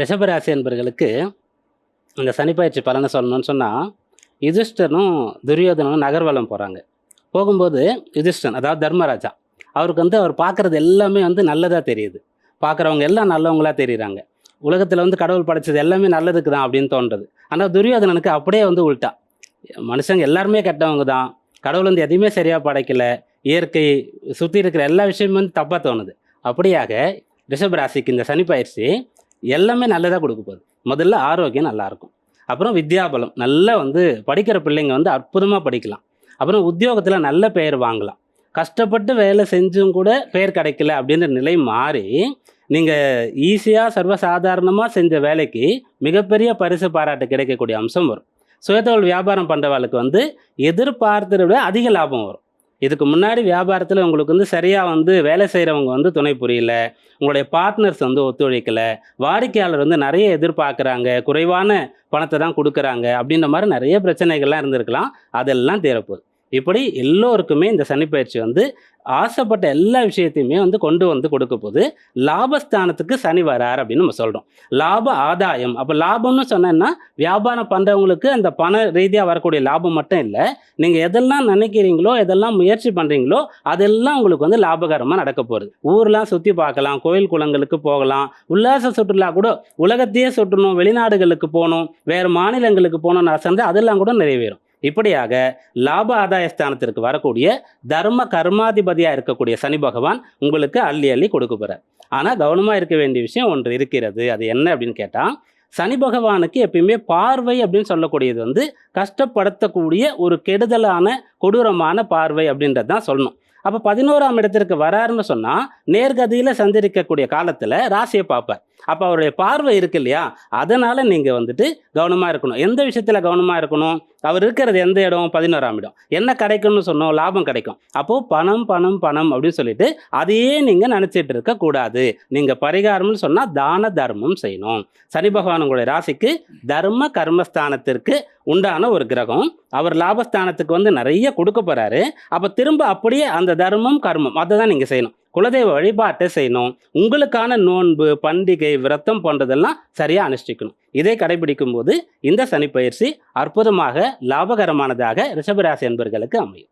ரிஷபராசி என்பர்களுக்கு இந்த சனிப்பயிற்சி பலனை சொல்லணும்னு சொன்னால் யுதிஷ்டனும் துரியோதனும் நகர்வலம் போகிறாங்க போகும்போது யுதிஷ்டன் அதாவது தர்மராஜா அவருக்கு வந்து அவர் பார்க்குறது எல்லாமே வந்து நல்லதாக தெரியுது. பார்க்குறவங்க எல்லாம் நல்லவங்களாக தெரியுறாங்க. உலகத்தில் வந்து கடவுள் படைச்சது எல்லாமே நல்லதுக்கு தான் அப்படின்னு தோன்றது. ஆனால் துரியோதனனுக்கு அப்படியே வந்து உள்டா. மனுஷங்க எல்லாருமே கெட்டவங்க தான். கடவுள் வந்து எதையுமே சரியாக படைக்கலை. இயற்கை சுற்றி இருக்கிற எல்லா விஷயமும் வந்து தப்பாக தோணுது. அப்படியாக ரிஷபராசிக்கு இந்த சனி பயிற்சி எல்லாமே நல்லதாக கொடுக்க போகுது. முதல்ல ஆரோக்கியம் நல்லாயிருக்கும். அப்புறம் வித்யாபலம். நல்லா வந்து படிக்கிற பிள்ளைங்க வந்து அற்புதமாக படிக்கலாம். அப்புறம் உத்தியோகத்தில் நல்ல பெயர் வாங்கலாம். கஷ்டப்பட்டு வேலை செஞ்சும் கூட பெயர் கிடைக்கல அப்படின்ற நிலை மாறி நீங்கள் ஈஸியாக சர்வசாதாரணமாக செஞ்ச வேலைக்கு மிகப்பெரிய பரிசு பாராட்டு கிடைக்கக்கூடிய அம்சம் வரும். சுயதொழில் வியாபாரம் பண்ணுறவளுக்கு வந்து எதிர்பார்த்ததை விட அதிக லாபம் வரும். இதுக்கு முன்னாடி வியாபாரத்தில் உங்களுக்கு வந்து சரியாக வந்து வேலை செய்கிறவங்க வந்து துணை புரியல. உங்களுடைய பார்ட்னர்ஸ் வந்து ஒத்துழைக்கலை. வாடிக்கையாளர் வந்து நிறைய எதிர்பார்க்குறாங்க. குறைவான பணத்தை தான் கொடுக்குறாங்க. அப்படின்ற மாதிரி நிறைய பிரச்சனைகள்லாம் இருந்திருக்கலாம். அதெல்லாம் தேரப்போகுது இப்படி எல்லோருக்குமே இந்த சனிப்பயிற்சி வந்து ஆசைப்பட்ட எல்லா விஷயத்தையுமே வந்து கொண்டு வந்து கொடுக்க போது லாபஸ்தானத்துக்கு சனி வரார் அப்படின்னு நம்ம சொல்கிறோம் லாப ஆதாயம். அப்போ லாபம்னு சொன்னேன்னா வியாபாரம் பண்ணுறவங்களுக்கு அந்த பண ரீதியாக வரக்கூடிய லாபம் மட்டும் இல்லை. நீங்கள் எதெல்லாம் நினைக்கிறீங்களோ எதெல்லாம் முயற்சி பண்ணுறீங்களோ அதெல்லாம் உங்களுக்கு வந்து லாபகரமாக நடக்க போகிறது ஊர்லாம் சுற்றி பார்க்கலாம் கோயில் குளங்களுக்கு போகலாம் உல்லாச சுற்றுலா கூட உலகத்தையே சுற்றணும் வெளிநாடுகளுக்கு போகணும் வேறு மாநிலங்களுக்கு போகணும்னு ஆசை அதெல்லாம் கூட நிறைவேறும். இப்படியாக லாப ஆதாய ஸ்தானத்திற்கு வரக்கூடிய தர்ம கர்மாதிபதியாக இருக்கக்கூடிய சனி பகவான் உங்களுக்கு அள்ளி அள்ளி கொடுக்க போகிறார் ஆனால் கவனமாக இருக்க வேண்டிய விஷயம் ஒன்று இருக்கிறது. அது என்ன அப்படின்னு கேட்டால் சனி பகவானுக்கு எப்பயுமே பார்வை அப்படின்னு சொல்லக்கூடியது வந்து கஷ்டப்படுத்தக்கூடிய ஒரு கெடுதலான கொடூரமான பார்வை அப்படின்றது தான் சொல்லணும். அப்போ பதினோராம் இடத்திற்கு வராருன்னு சொன்னால் நேர்கதியில் சந்திரிக்கக்கூடிய காலத்தில் ராசியை பார்ப்பார். அப்போ அவருடைய பார்வை இருக்கு இல்லையா? அதனால் நீங்கள் வந்துட்டு கவனமாக இருக்கணும். எந்த விஷயத்தில் கவனமாக இருக்கணும்? அவர் இருக்கிறது எந்த இடம்? பதினோராம் இடம். என்ன கிடைக்கும்னு சொன்னோம்? லாபம் கிடைக்கும். அப்போது பணம் பணம் பணம் அப்படின்னு சொல்லிட்டு அதையே நீங்கள் நினச்சிட்டு இருக்கக்கூடாது நீங்கள் பரிகாரம்னு சொன்னால் தான தர்மம் செய்யணும். சனி பகவான் உங்களுடைய ராசிக்கு தர்ம கர்மஸ்தானத்திற்கு உண்டான ஒரு கிரகம். அவர் லாபஸ்தானத்துக்கு வந்து நிறைய கொடுக்க போகிறாரு அப்போ திரும்ப அப்படியே அந்த தர்மம் கர்மம் அதை தான் நீங்கள் செய்யணும். குலதெய்வ வழிபாட்டை செய்யணும். உங்களுக்கான நோன்பு பண்டிகை விரதம் போன்றதெல்லாம் சரியாக அனுஷ்டிக்கணும். இதை கடைபிடிக்கும் போது இந்த சனிப்பயிற்சி அற்புதமாக லாபகரமானதாக ரிஷபராசி என்பர்களுக்கு அமையும்.